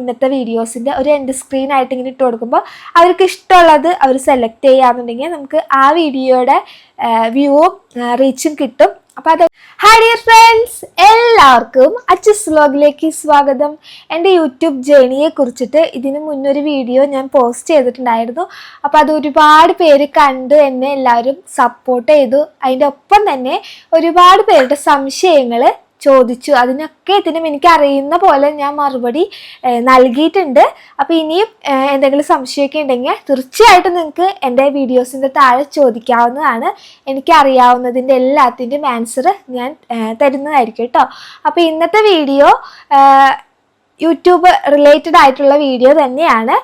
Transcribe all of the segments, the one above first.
ഇന്നത്തെ വീഡിയോസിന്റെ ഒരു end screen ആയിട്ട് ഇങ്ങനെ ഇട്ട് കൊടുക്കുമ്പോൾ അവർക്ക് ഇഷ്ടമുള്ളത് അവർ സെലക്ട് ചെയ്യാന്നുണ്ടെങ്കിൽ നമുക്ക് ആ വീഡിയോയുടെ വ്യൂവും റീച്ചും കിട്ടും. അപ്പോൾ അത് ഹായ് ഡിയർ ഫ്രണ്ട്സ് എല്ലാവർക്കും അച്ചസ് വ്ലോഗിലേക്ക് സ്വാഗതം. എന്റെ യൂട്യൂബ് ജേണിയെ കുറിച്ചിട്ട് ഇതിന് മുന്നൊരു വീഡിയോ ഞാൻ പോസ്റ്റ് ചെയ്തിട്ടുണ്ടായിരുന്നു. അപ്പോൾ അത് ഒരുപാട് പേര് കണ്ട് എന്നെ എല്ലാവരും സപ്പോർട്ട് ചെയ്തു. അതിന്റെ ഒപ്പം തന്നെ ഒരുപാട് പേരുടെ സംശയങ്ങൾ ചോദിച്ചു. അതിനൊക്കെ ഇതിനും എനിക്ക് അറിയുന്ന പോലെ ഞാൻ മറുപടി നൽകിയിട്ടുണ്ട്. അപ്പോൾ ഇനിയും എന്തെങ്കിലും സംശയമൊക്കെ ഉണ്ടെങ്കിൽ തീർച്ചയായിട്ടും നിങ്ങൾക്ക് എന്റെ വീഡിയോസിന്റെ താഴെ ചോദിക്കാവുന്നതാണ്. എനിക്ക് അറിയാവുന്നതിന്റെ എല്ലാത്തിന്റെയും ആൻസർ ഞാൻ തരുന്നതായിരിക്കും കേട്ടോ. അപ്പോൾ ഇന്നത്തെ വീഡിയോ യൂട്യൂബ് റിലേറ്റഡ് ആയിട്ടുള്ള വീഡിയോ തന്നെയാണ്.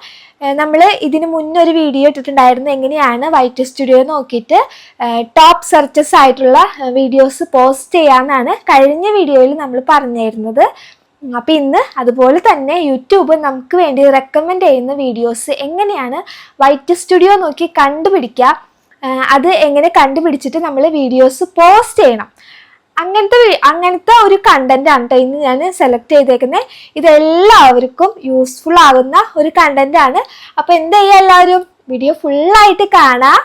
നമ്മൾ ഇതിന് മുന്നേ ഒരു വീഡിയോ ഇട്ടിട്ടുണ്ടായിരുന്നു. എങ്ങനെയാണ് വൈറ്റ് സ്റ്റുഡിയോ നോക്കിയിട്ട് ടോപ്പ് സെർച്ചസ് ആയിട്ടുള്ള വീഡിയോസ് പോസ്റ്റ് ചെയ്യാമെന്നാണ് കഴിഞ്ഞ വീഡിയോയിൽ നമ്മൾ പറഞ്ഞിരുന്നത്. അപ്പോൾ ഇന്ന് അതുപോലെ തന്നെ യൂട്യൂബ് നമുക്ക് വേണ്ടി റെക്കമെൻഡ് ചെയ്യുന്ന വീഡിയോസ് എങ്ങനെയാണ് വൈറ്റ് സ്റ്റുഡിയോ നോക്കി കണ്ടുപിടിക്കുക അത് എങ്ങനെ കണ്ടുപിടിച്ചിട്ട് നമ്മൾ വീഡിയോസ് പോസ്റ്റ് ചെയ്യണം. അങ്ങനത്തെ അങ്ങനത്തെ ഒരു കണ്ടന്റ് ആണ് കേട്ടോ ഇന്ന് ഞാൻ സെലക്ട് ചെയ്തേക്കുന്നത് ഇതെല്ലാവർക്കും യൂസ്ഫുൾ ആകുന്ന ഒരു കണ്ടന്റ് ആണ്. അപ്പൊ എന്ത് ചെയ്യുക എല്ലാവരും? വീഡിയോ ഫുള്ളായിട്ട് കാണാം.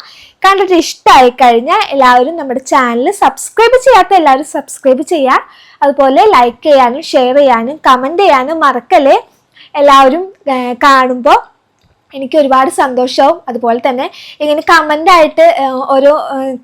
കണ്ടിട്ട് ഇഷ്ടമായി കഴിഞ്ഞാൽ എല്ലാവരും നമ്മുടെ ചാനൽ സബ്സ്ക്രൈബ് ചെയ്യാത്ത എല്ലാവരും സബ്സ്ക്രൈബ് ചെയ്യാം. അതുപോലെ ലൈക്ക് ചെയ്യാനും ഷെയർ ചെയ്യാനും കമന്റ് ചെയ്യാനും മറക്കല്ലേ. എല്ലാവരും കാണുമ്പോൾ എനിക്ക് ഒരുപാട് സന്തോഷവും അതുപോലെ തന്നെ ഇങ്ങനെ കമന്റ് ആയിട്ട് ഓരോ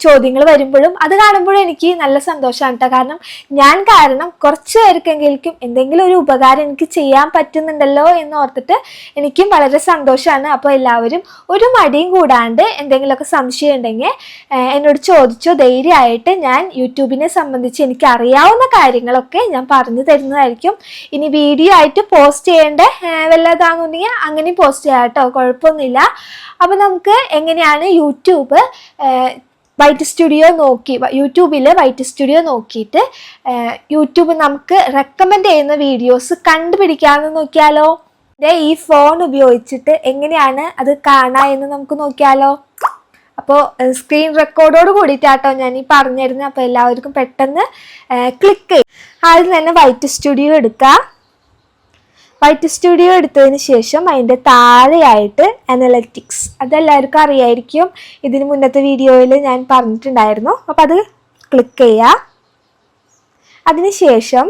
ചോദ്യങ്ങൾ വരുമ്പോഴും അത് കാണുമ്പോഴും എനിക്ക് നല്ല സന്തോഷമാണ് കേട്ടോ കാരണം ഞാൻ കാരണം കുറച്ച് പേർക്കെങ്കിലും എന്തെങ്കിലും ഒരു ഉപകാരം എനിക്ക് ചെയ്യാൻ പറ്റുന്നുണ്ടല്ലോ എന്ന് ഓർത്തിട്ട് എനിക്കും വളരെ സന്തോഷമാണ്. അപ്പോൾ എല്ലാവരും ഒരു മടിയും കൂടാണ്ട് എന്തെങ്കിലുമൊക്കെ സംശയം ഉണ്ടെങ്കിൽ എന്നോട് ചോദിച്ചോ ധൈര്യമായിട്ട് ഞാൻ യൂട്യൂബിനെ സംബന്ധിച്ച് എനിക്ക് അറിയാവുന്ന കാര്യങ്ങളൊക്കെ ഞാൻ പറഞ്ഞു തരുന്നതായിരിക്കും. ഇനി വീഡിയോ ആയിട്ട് പോസ്റ്റ് ചെയ്യേണ്ട? വല്ലതാണെന്നുണ്ടെങ്കിൽ അങ്ങനെയും പോസ്റ്റ് ചെയ്യാം കേട്ടോ കുഴപ്പമൊന്നുമില്ല. അപ്പോൾ നമുക്ക് എങ്ങനെയാണ് യൂട്യൂബ് വൈറ്റ് സ്റ്റുഡിയോ നോക്കി യൂട്യൂബിൽ വൈറ്റ് സ്റ്റുഡിയോ നോക്കിയിട്ട് യൂട്യൂബ് നമുക്ക് റെക്കമെൻഡ് ചെയ്യുന്ന വീഡിയോസ് കണ്ടുപിടിക്കാമെന്ന് നോക്കിയാലോ? ഈ ഫോൺ ഉപയോഗിച്ചിട്ട് എങ്ങനെയാണ് അത് കാണാ എന്ന് നമുക്ക് നോക്കിയാലോ? അപ്പോൾ സ്ക്രീൻ റെക്കോർഡോട് കൂടിയിട്ടാട്ടോ ഞാൻ ഈ പറഞ്ഞിരുന്നത്. അപ്പോൾ എല്ലാവർക്കും പെട്ടെന്ന് ക്ലിക്ക് ചെയ്യും. ആദ്യം തന്നെ വൈറ്റ് സ്റ്റുഡിയോ എടുക്കുക വൈറ്റ് സ്റ്റുഡിയോ എടുത്തതിന് ശേഷം അതിന്റെ താഴെയായിട്ട് അനലറ്റിക്സ് അതെല്ലാവർക്കും അറിയായിരിക്കും. ഇതിന് മുന്നത്തെ വീഡിയോയിൽ ഞാൻ പറഞ്ഞിട്ടുണ്ടായിരുന്നു. അപ്പോൾ അത് ക്ലിക്ക് ചെയ്യുക അതിനുശേഷം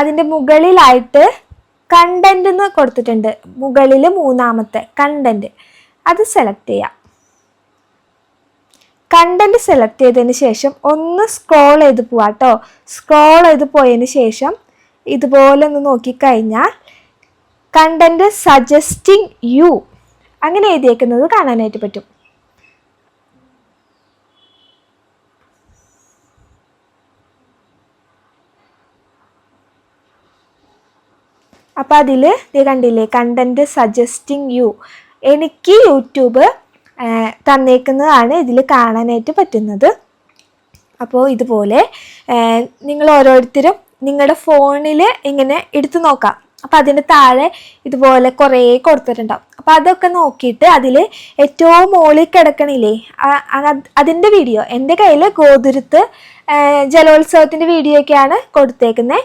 അതിന്റെ മുകളിലായിട്ട് കണ്ടന്റ് എന്ന് കൊടുത്തിട്ടുണ്ട്. മുകളിൽ മൂന്നാമത്തെ കണ്ടന്റ് അത് സെലക്ട് ചെയ്യാം. കണ്ടന്റ് സെലക്ട് ചെയ്തതിന് ശേഷം ഒന്ന് സ്ക്രോൾ ചെയ്ത് പോവാട്ടോ. സ്ക്രോൾ ചെയ്ത് പോയതിന് ശേഷം ഇതുപോലെ ഒന്ന് നോക്കിക്കഴിഞ്ഞാൽ കണ്ടന്റ് സജസ്റ്റിംഗ് യു അങ്ങനെ എഴുതിയേക്കുന്നത് കാണാനായിട്ട് പറ്റും. അപ്പം അതിൽ നീ കണ്ടില്ലേ കണ്ടന്റ് സജസ്റ്റിംഗ് യു എനിക്ക് യൂട്യൂബ് തന്നേക്കുന്നതാണ് ഇതിൽ കാണാനായിട്ട് പറ്റുന്നത്. അപ്പോൾ ഇതുപോലെ നിങ്ങൾ ഓരോരുത്തരും നിങ്ങളുടെ ഫോണിൽ ഇങ്ങനെ എടുത്തു നോക്കാം. അപ്പോൾ അതിന്റെ താഴെ ഇതുപോലെ കുറേ കൊടുത്തിട്ടുണ്ടാവും. അപ്പോൾ അതൊക്കെ നോക്കിയിട്ട് അതിൽ ഏറ്റവും മുകളിൽ കിടക്കണില്ലേ? അതിന്റെ വീഡിയോ എന്റെ കയ്യിൽ ഗോതുരുത്ത് ജലോത്സവത്തിന്റെ വീഡിയോ ഒക്കെയാണ് കൊടുത്തേക്കുന്നത്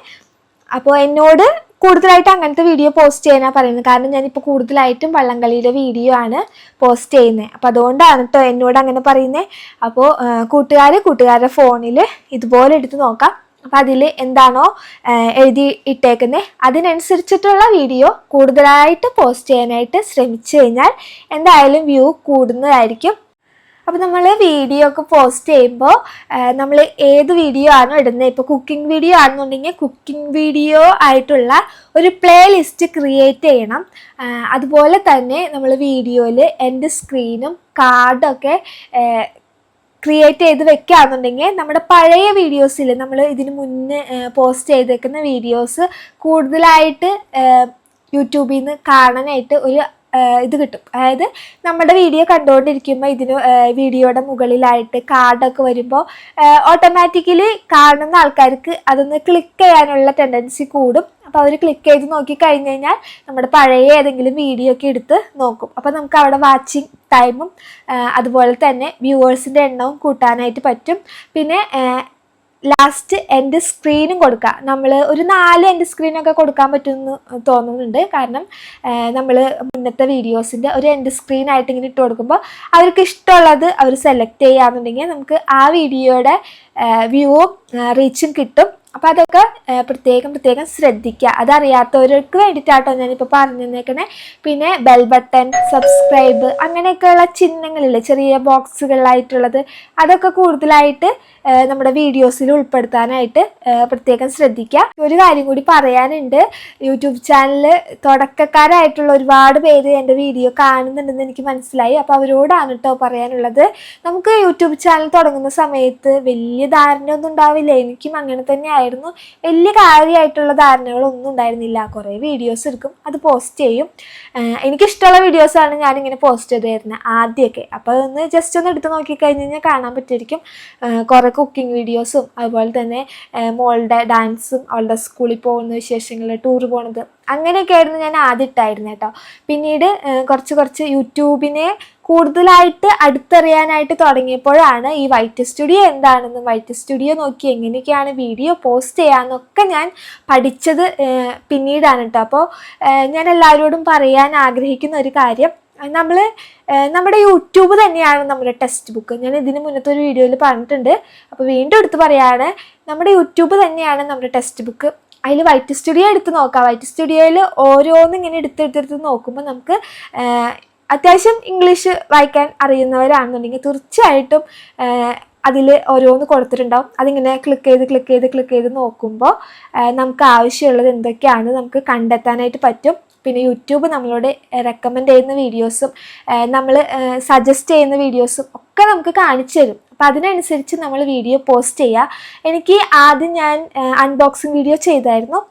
അപ്പോൾ എന്നോട് കൂടുതലായിട്ട് അങ്ങനത്തെ വീഡിയോ പോസ്റ്റ് ചെയ്യാനാണ് പറയുന്നത്. കാരണം ഞാനിപ്പോൾ കൂടുതലായിട്ടും വള്ളംകളിയുടെ വീഡിയോ ആണ് പോസ്റ്റ് ചെയ്യുന്നത് അപ്പോൾ അതുകൊണ്ടാണ് കേട്ടോ എന്നോട് അങ്ങനെ പറയുന്നത് അപ്പോൾ കൂട്ടുകാർ കൂട്ടുകാരുടെ ഫോണിൽ ഇതുപോലെ എടുത്ത് നോക്കാം. അപ്പോൾ അതിൽ എന്താണോ എഴുതി ഇട്ടേക്കുന്നത് അതിനനുസരിച്ചിട്ടുള്ള വീഡിയോ കൂടുതലായിട്ട് പോസ്റ്റ് ചെയ്യാനായിട്ട് ശ്രമിച്ചു കഴിഞ്ഞാൽ എന്തായാലും വ്യൂ കൂടുന്നതായിരിക്കും. അപ്പോൾ നമ്മൾ വീഡിയോ ഒക്കെ പോസ്റ്റ് ചെയ്യുമ്പോൾ നമ്മൾ ഏത് വീഡിയോ ആണോ ഇടുന്നത്? ഇപ്പോൾ കുക്കിംഗ് വീഡിയോ ആണെന്നുണ്ടെങ്കിൽ കുക്കിംഗ് വീഡിയോ ആയിട്ടുള്ള ഒരു പ്ലേ ലിസ്റ്റ് ക്രിയേറ്റ് ചെയ്യണം. അതുപോലെ തന്നെ നമ്മൾ വീഡിയോയിൽ എന്റെ സ്ക്രീനും കാർഡൊക്കെ ക്രിയേറ്റ് ചെയ്ത് വെക്കുകയാണെന്നുണ്ടെങ്കിൽ നമ്മുടെ പഴയ വീഡിയോസിൽ നമ്മൾ ഇതിന് മുന്നേ പോസ്റ്റ് ചെയ്തേക്കുന്ന വീഡിയോസ് കൂടുതലായിട്ട് യൂട്യൂബിൽ നിന്ന് കാണാനായിട്ട് ഒരു ഇത് കിട്ടും. അതായത് നമ്മുടെ വീഡിയോ കണ്ടുകൊണ്ടിരിക്കുമ്പോൾ ഇതിന് വീഡിയോയുടെ മുകളിലായിട്ട് കാർഡൊക്കെ വരുമ്പോൾ ഓട്ടോമാറ്റിക്കലി കാണുന്ന ആൾക്കാർക്ക് അതൊന്ന് ക്ലിക്ക് ചെയ്യാനുള്ള ടെൻഡൻസി കൂടും. അപ്പോൾ അവർ ക്ലിക്ക് ചെയ്ത് നോക്കി കഴിഞ്ഞ് കഴിഞ്ഞാൽ നമ്മുടെ പഴയ ഏതെങ്കിലും വീഡിയോ ഒക്കെ എടുത്ത് നോക്കും. അപ്പോൾ നമുക്ക് അവിടെ വാച്ചിങ് ടൈമും അതുപോലെ തന്നെ വ്യൂവേഴ്സിന്റെ എണ്ണവും കൂട്ടാനായിട്ട് പറ്റും. പിന്നെ ലാസ്റ്റ് എന്റെ സ്ക്രീനും കൊടുക്കുക നമ്മൾ ഒരു നാല് എന്റെ സ്ക്രീനൊക്കെ കൊടുക്കാൻ പറ്റുമെന്ന് തോന്നുന്നുണ്ട്. കാരണം നമ്മൾ മുന്നത്തെ വീഡിയോസിന്റെ ഒരു എന്റെ സ്ക്രീനായിട്ട് ഇങ്ങനെ ഇട്ട് കൊടുക്കുമ്പോൾ അവർക്ക് ഇഷ്ടമുള്ളത് അവർ സെലക്ട് ചെയ്യുകയാണെന്നുണ്ടെങ്കിൽ നമുക്ക് ആ വീഡിയോയുടെ വ്യൂവും റീച്ചും കിട്ടും. അപ്പോൾ അതൊക്കെ പ്രത്യേകം പ്രത്യേകം ശ്രദ്ധിക്കുക അതറിയാത്തവർക്ക് വേണ്ടിയിട്ടാട്ടോ ഞാനിപ്പോൾ പറഞ്ഞു തന്നേക്കണേ പിന്നെ ബെൽ ബട്ടൺ സബ്സ്ക്രൈബ് അങ്ങനെയൊക്കെയുള്ള ചിഹ്നങ്ങളില്ലേ ചെറിയ ബോക്സുകളിലായിട്ടുള്ളത് അതൊക്കെ കൂടുതലായിട്ട് നമ്മുടെ വീഡിയോസിൽ ഉൾപ്പെടുത്താനായിട്ട് പ്രത്യേകം ശ്രദ്ധിക്കുക ഒരു കാര്യം കൂടി പറയാനുണ്ട്. യൂട്യൂബ് ചാനൽ തുടക്കക്കാരായിട്ടുള്ള ഒരുപാട് പേര് എന്റെ വീഡിയോ കാണുന്നുണ്ടെന്ന് എനിക്ക് മനസ്സിലായി. അപ്പോൾ അവരോടാണ് കേട്ടോ പറയാനുള്ളത്. നമുക്ക് യൂട്യൂബ് ചാനൽ തുടങ്ങുന്ന സമയത്ത് വലിയ ധാരണയൊന്നും ഉണ്ടാവില്ല. എനിക്കും അങ്ങനെ തന്നെ ആയിരുന്നു വലിയ കാര്യമായിട്ടുള്ള ധാരണകളൊന്നും ഉണ്ടായിരുന്നില്ല. കുറേ വീഡിയോസ് എടുക്കും അത് പോസ്റ്റ് ചെയ്യും. എനിക്കിഷ്ടമുള്ള വീഡിയോസാണ് ഞാനിങ്ങനെ പോസ്റ്റ് ചെയ്ത് തരുന്നത് ആദ്യമൊക്കെ. അപ്പോൾ ഒന്ന് ജസ്റ്റ് ഒന്ന് എടുത്ത് നോക്കിക്കഴിഞ്ഞ് കഴിഞ്ഞാൽ കാണാൻ പറ്റിയിരിക്കും. കുറേ കുക്കിംഗ് വീഡിയോസും അതുപോലെ തന്നെ മോളുടെ ഡാൻസും അവളുടെ സ്കൂളിൽ പോകുന്ന വിശേഷങ്ങൾ ടൂർ പോണത് അങ്ങനെയൊക്കെ ആയിരുന്നു ഞാൻ ആദ്യം ഇട്ടായിരുന്നു കേട്ടോ. പിന്നീട് കുറച്ച് കുറച്ച് യൂട്യൂബിനെ കൂടുതലായിട്ട് അടുത്തറിയാനായിട്ട് തുടങ്ങിയപ്പോഴാണ് ഈ വൈറ്റ് സ്റ്റുഡിയോ എന്താണെന്നും. വൈറ്റ് സ്റ്റുഡിയോ നോക്കി എങ്ങനെയൊക്കെയാണ് വീഡിയോ പോസ്റ്റ് ചെയ്യാമെന്നൊക്കെ ഞാൻ പഠിച്ചത് പിന്നീടാണ് കേട്ടോ അപ്പോൾ ഞാൻ എല്ലാവരോടും പറയാൻ ആഗ്രഹിക്കുന്ന ഒരു കാര്യം നമ്മൾ നമ്മുടെ യൂട്യൂബ് തന്നെയാണ് നമ്മുടെ ടെക്സ്റ്റ് ബുക്ക്. ഞാൻ ഇതിന് മുന്നത്തെ ഒരു വീഡിയോയിൽ പറഞ്ഞിട്ടുണ്ട്. അപ്പോൾ വീണ്ടും എടുത്ത് പറയാണ് നമ്മുടെ യൂട്യൂബ് തന്നെയാണ് നമ്മുടെ ടെക്സ്റ്റ് ബുക്ക്. അതിൽ വൈറ്റ് സ്റ്റുഡിയോ എടുത്ത് നോക്കാം. വൈറ്റ് സ്റ്റുഡിയോയിൽ ഓരോന്നും ഇങ്ങനെ എടുത്തെടുത്തെടുത്ത് നോക്കുമ്പോൾ നമുക്ക് അത്യാവശ്യം ഇംഗ്ലീഷ് വായിക്കാൻ അറിയുന്നവരാണെന്നുണ്ടെങ്കിൽ തീർച്ചയായിട്ടും അതിൽ ഓരോന്ന് കൊടുത്തിട്ടുണ്ടാവും. അതിങ്ങനെ ക്ലിക്ക് ചെയ്ത് ക്ലിക്ക് ചെയ്ത് ക്ലിക്ക് ചെയ്ത് നോക്കുമ്പോൾ നമുക്ക് ആവശ്യമുള്ളത് എന്തൊക്കെയാണ് നമുക്ക് കണ്ടെത്താനായിട്ട് പറ്റും. പിന്നെ യൂട്യൂബ് നമ്മളോട് റെക്കമെൻഡ് ചെയ്യുന്ന വീഡിയോസും നമ്മൾ സജസ്റ്റ് ചെയ്യുന്ന വീഡിയോസും ഒക്കെ നമുക്ക് കാണിച്ചു തരും. അപ്പോൾ അതിനനുസരിച്ച് നമ്മൾ വീഡിയോ പോസ്റ്റ് ചെയ്യുക എനിക്ക് ആദ്യം ഞാൻ അൺബോക്സിങ് വീഡിയോ ചെയ്തായിരുന്നു.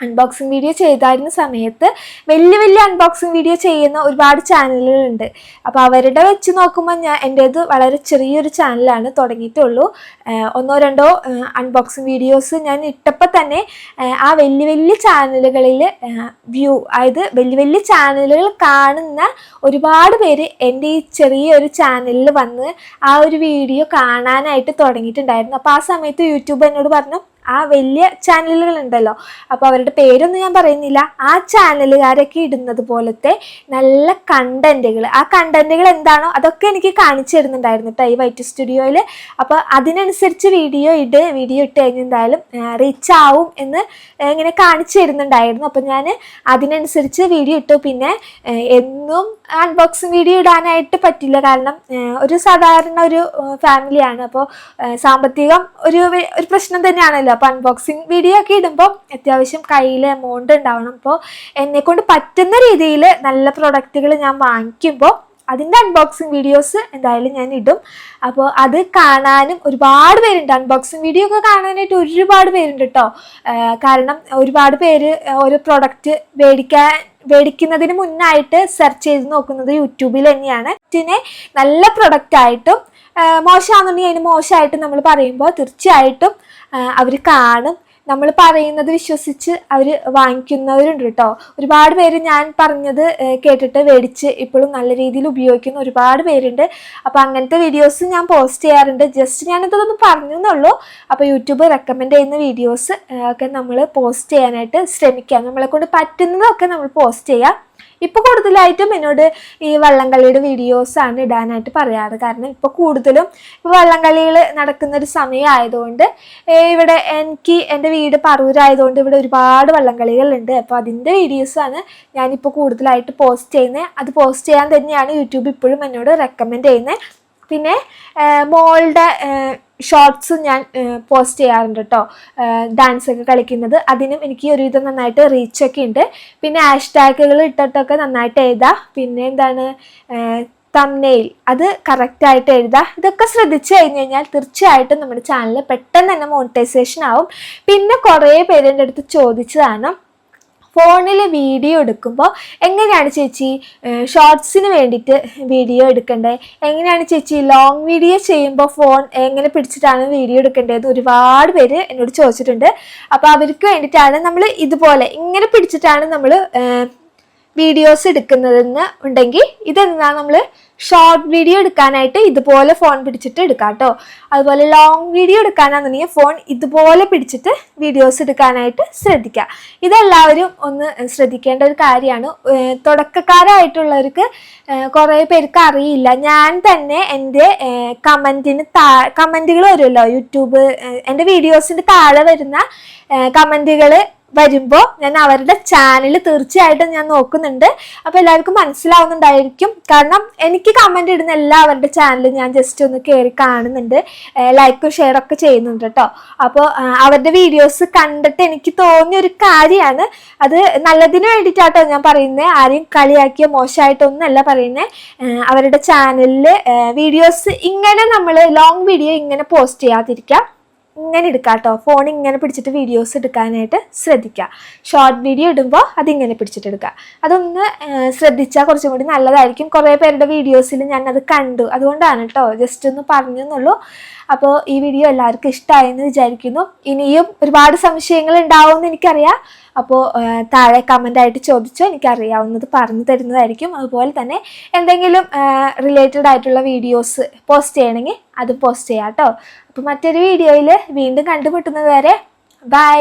അൺബോക്സിങ് വീഡിയോ ചെയ്തായിരുന്ന സമയത്ത് വലിയ വലിയ അൺബോക്സിങ് വീഡിയോ ചെയ്യുന്ന ഒരുപാട് ചാനലുകളുണ്ട് അപ്പോൾ അവരുടെ വെച്ച് നോക്കുമ്പോൾ ഞാൻ എന്റേത് വളരെ ചെറിയൊരു ചാനലാണ് തുടങ്ങിയിട്ടുള്ളൂ. ഒന്നോ രണ്ടോ അൺബോക്സിങ് വീഡിയോസ് ഞാൻ ഇട്ടപ്പോൾ തന്നെ ആ വലിയ വലിയ ചാനലുകളിൽ വ്യൂ അതായത് വലിയ വലിയ ചാനലുകൾ കാണുന്ന ഒരുപാട് പേര് എന്റെ ഈ ചെറിയൊരു ചാനലിൽ വന്ന് ആ ഒരു വീഡിയോ കാണാനായിട്ട് തുടങ്ങിയിട്ടുണ്ടായിരുന്നു. അപ്പോൾ ആ സമയത്ത് യൂട്യൂബ് എന്നോട് പറഞ്ഞു ആ വലിയ ചാനലുകൾ ഉണ്ടല്ലോ അപ്പോൾ അവരുടെ പേരൊന്നും ഞാൻ പറയുന്നില്ല. ആ ചാനലുകാരൊക്കെ ഇടുന്നത് പോലത്തെ നല്ല കണ്ടന്റുകൾ ആ കണ്ടന്റുകൾ എന്താണോ അതൊക്കെ എനിക്ക് കാണിച്ചു തരുന്നുണ്ടായിരുന്നു കേട്ടോ ഈ വൈറ്റ് സ്റ്റുഡിയോയിൽ അപ്പോൾ അതിനനുസരിച്ച് വീഡിയോ ഇട് വീഡിയോ ഇട്ട് കഴിഞ്ഞെന്തായാലും റീച്ച് ആവും എന്ന് ഇങ്ങനെ കാണിച്ചു തരുന്നുണ്ടായിരുന്നു. അപ്പോൾ ഞാൻ അതിനനുസരിച്ച് വീഡിയോ ഇട്ടു. പിന്നെ എന്നും അൺബോക്സിങ് വീഡിയോ ഇടാനായിട്ട് പറ്റില്ല. കാരണം ഒരു സാധാരണ ഒരു ഫാമിലിയാണ് അപ്പോൾ സാമ്പത്തികം ഒരു ഒരു പ്രശ്നം തന്നെയാണല്ലോ. അപ്പോൾ അൺബോക്സിങ് വീഡിയോ ഒക്കെ ഇടുമ്പോൾ അത്യാവശ്യം കയ്യിൽ എമൗണ്ട് ഉണ്ടാവണം. അപ്പോൾ എന്നെക്കൊണ്ട് പറ്റുന്ന രീതിയിൽ നല്ല പ്രൊഡക്റ്റുകൾ ഞാൻ വാങ്ങിക്കുമ്പോൾ അതിന്റെ അൺബോക്സിങ് വീഡിയോസ് എന്തായാലും ഞാൻ ഇടും. അപ്പോൾ അത് കാണാനും ഒരുപാട് പേരുണ്ട്. അൺബോക്സിങ് വീഡിയോ ഒക്കെ കാണാനായിട്ട് ഒരുപാട് പേരുണ്ട് കേട്ടോ കാരണം ഒരുപാട് പേര് ഒരു പ്രൊഡക്റ്റ് മേടിക്കാൻ മേടിക്കുന്നതിന് മുന്നായിട്ട് സെർച്ച് ചെയ്ത് നോക്കുന്നത് യൂട്യൂബിൽ തന്നെയാണ്. പിന്നെ നല്ല പ്രൊഡക്റ്റ് ആയിട്ടും മോശമാണെന്നുണ്ടെങ്കിൽ അതിന് മോശമായിട്ട് നമ്മൾ പറയുമ്പോൾ തീർച്ചയായിട്ടും അവർ കാണും. നമ്മൾ പറയുന്നത് വിശ്വസിച്ച് അവർ വാങ്ങിക്കുന്നവരുണ്ട് കേട്ടോ. ഒരുപാട് പേര് ഞാൻ പറഞ്ഞത് കേട്ടിട്ട് മേടിച്ച് ഇപ്പോഴും നല്ല രീതിയിൽ ഉപയോഗിക്കുന്ന ഒരുപാട് പേരുണ്ട്. അപ്പോൾ അങ്ങനത്തെ വീഡിയോസ് ഞാൻ പോസ്റ്റ് ചെയ്യാറുണ്ട്. ജസ്റ്റ് ഞാനിതൊന്നും പറഞ്ഞു എന്നുള്ളൂ അപ്പോൾ യൂട്യൂബ് റെക്കമെൻഡ് ചെയ്യുന്ന വീഡിയോസ് ഒക്കെ നമ്മൾ പോസ്റ്റ് ചെയ്യാനായിട്ട് ശ്രമിക്കാം. നമ്മളെ കൊണ്ട് പറ്റുന്നതൊക്കെ നമ്മൾ പോസ്റ്റ് ചെയ്യാം. ഇപ്പോൾ കൂടുതലായിട്ടും എന്നോട് ഈ വള്ളംകളിയുടെ വീഡിയോസാണ് ഇടാനായിട്ട് പറയാറ്. കാരണം ഇപ്പോൾ കൂടുതലും വള്ളംകളികൾ നടക്കുന്ന ഒരു സമയമായതുകൊണ്ട് ഇവിടെ എനിക്ക് എന്റെ വീട് പറൂരായതുകൊണ്ട് ഇവിടെ ഒരുപാട് വള്ളംകളികളുണ്ട്. അപ്പോൾ അതിന്റെ വീഡിയോസാണ് ഞാനിപ്പോൾ കൂടുതലായിട്ട് പോസ്റ്റ് ചെയ്യുന്നത് അത് പോസ്റ്റ് ചെയ്യാൻ തന്നെയാണ് യൂട്യൂബ് ഇപ്പോഴും എന്നോട് റെക്കമെൻഡ് ചെയ്യുന്നത് പിന്നെ മോളുടെ ഷോർട്സ് ഞാൻ പോസ്റ്റ് ചെയ്യാറുണ്ട് കേട്ടോ ഡാൻസ് ഒക്കെ കളിക്കുന്നത്. അതിനും എനിക്ക് ഒരുവിധം നന്നായിട്ട് റീച്ചൊക്കെ ഉണ്ട്. പിന്നെ ഹാഷ് ടാഗുകൾ ഇട്ടിട്ടൊക്കെ നന്നായിട്ട് എഴുതാം. പിന്നെ എന്താണ് തമ്നെയിൽ അത് കറക്റ്റായിട്ട് എഴുതുക ഇതൊക്കെ ശ്രദ്ധിച്ചു കഴിഞ്ഞ് കഴിഞ്ഞാൽ തീർച്ചയായിട്ടും നമ്മുടെ ചാനൽ പെട്ടെന്ന് തന്നെ മോണിറ്റൈസേഷൻ ആവും. പിന്നെ കുറേ പേരെന്റെ അടുത്ത് ചോദിച്ചതാണ് ഫോണിൽ വീഡിയോ എടുക്കുമ്പോൾ എങ്ങനെയാണ് ചേച്ചി ഷോർട്സിന് വേണ്ടിയിട്ട് വീഡിയോ എടുക്കേണ്ടത് എങ്ങനെയാണ് ചേച്ചി ലോങ് വീഡിയോ ചെയ്യുമ്പോൾ ഫോൺ എങ്ങനെ പിടിച്ചിട്ടാണ് വീഡിയോ എടുക്കേണ്ടത്? ഒരുപാട് പേര് എന്നോട് ചോദിച്ചിട്ടുണ്ട്. അപ്പോൾ അവർക്ക് വേണ്ടിയിട്ടാണ് നമ്മൾ ഇതുപോലെ ഇങ്ങനെ പിടിച്ചിട്ടാണ് നമ്മൾ വീഡിയോസ് എടുക്കുന്നതെന്ന് ഉണ്ടെങ്കിൽ ഇതെന്താ നമ്മൾ ഷോർട്ട് വീഡിയോ എടുക്കാനായിട്ട് ഇതുപോലെ ഫോൺ പിടിച്ചിട്ട് എടുക്കാം കേട്ടോ അതുപോലെ ലോങ് വീഡിയോ എടുക്കാനാണെന്നുണ്ടെങ്കിൽ ഫോൺ ഇതുപോലെ പിടിച്ചിട്ട് വീഡിയോസ് എടുക്കാനായിട്ട് ശ്രദ്ധിക്കുക ഇതെല്ലാവരും ഒന്ന് ശ്രദ്ധിക്കേണ്ട ഒരു കാര്യമാണ്. തുടക്കക്കാരായിട്ടുള്ളവർക്ക് കുറേ പേർക്ക് അറിയില്ല. ഞാൻ തന്നെ എന്റെ കമന്റിന് താ കമന്റുകൾ വരുമല്ലോ. യൂട്യൂബ് എന്റെ വീഡിയോസിന്റെ താഴെ വരുന്ന കമന്റുകൾ വരുമ്പോൾ ഞാൻ അവരുടെ ചാനൽ തീർച്ചയായിട്ടും ഞാൻ നോക്കുന്നുണ്ട്. അപ്പോൾ എല്ലാവർക്കും മനസ്സിലാവുന്നുണ്ടായിരിക്കും. കാരണം എനിക്ക് കമന്റ് ഇടുന്ന എല്ലാവരുടെ ചാനൽ ഞാൻ ജസ്റ്റ് ഒന്ന് കയറി കാണുന്നുണ്ട്. ലൈക്കും ഒക്കെ ചെയ്യുന്നുണ്ട് കേട്ടോ അപ്പോൾ അവരുടെ വീഡിയോസ് കണ്ടിട്ട് എനിക്ക് തോന്നിയ ഒരു കാര്യമാണ്. അത് നല്ലതിന് വേണ്ടിയിട്ടാട്ടോ ഞാൻ പറയുന്നത് ആരെയും കളിയാക്കിയോ മോശമായിട്ടൊന്നുമല്ല പറയുന്നത് അവരുടെ ചാനലിൽ വീഡിയോസ് ഇങ്ങനെ നമ്മൾ ലോങ് വീഡിയോ ഇങ്ങനെ പോസ്റ്റ് ചെയ്യാതിരിക്കുക ഇങ്ങനെ എടുക്കാം കേട്ടോ ഫോൺ ഇങ്ങനെ പിടിച്ചിട്ട് വീഡിയോസ് എടുക്കാനായിട്ട് ശ്രദ്ധിക്കുക. ഷോർട്ട് വീഡിയോ ഇടുമ്പോൾ അതിങ്ങനെ പിടിച്ചിട്ട് എടുക്കുക. അതൊന്ന് ശ്രദ്ധിച്ചാൽ കുറച്ചും കൂടി നല്ലതായിരിക്കും. കുറേ പേരുടെ വീഡിയോസിൽ ഞാൻ അത് കണ്ടു. അതുകൊണ്ടാണ് കേട്ടോ ജസ്റ്റ് ഒന്ന് പറഞ്ഞു പറഞ്ഞെന്നുള്ളൂ. അപ്പോൾ ഈ വീഡിയോ എല്ലാവർക്കും ഇഷ്ടമായെന്ന് വിചാരിക്കുന്നു. ഇനിയും ഒരുപാട് സംശയങ്ങൾ ഉണ്ടാവുമെന്ന് എനിക്കറിയാം. അപ്പോൾ താഴെ കമന്റായിട്ട് ചോദിച്ചോ. എനിക്കറിയാവുന്നത് പറഞ്ഞു തരുന്നതായിരിക്കും. അതുപോലെ തന്നെ എന്തെങ്കിലും റിലേറ്റഡ് ആയിട്ടുള്ള വീഡിയോസ് പോസ്റ്റ് ചെയ്യണമെങ്കിൽ അത് പോസ്റ്റ് ചെയ്യാം കേട്ടോ അപ്പോൾ മറ്റൊരു വീഡിയോയിൽ വീണ്ടും കണ്ടുമുട്ടുന്നത് വരെ ബൈ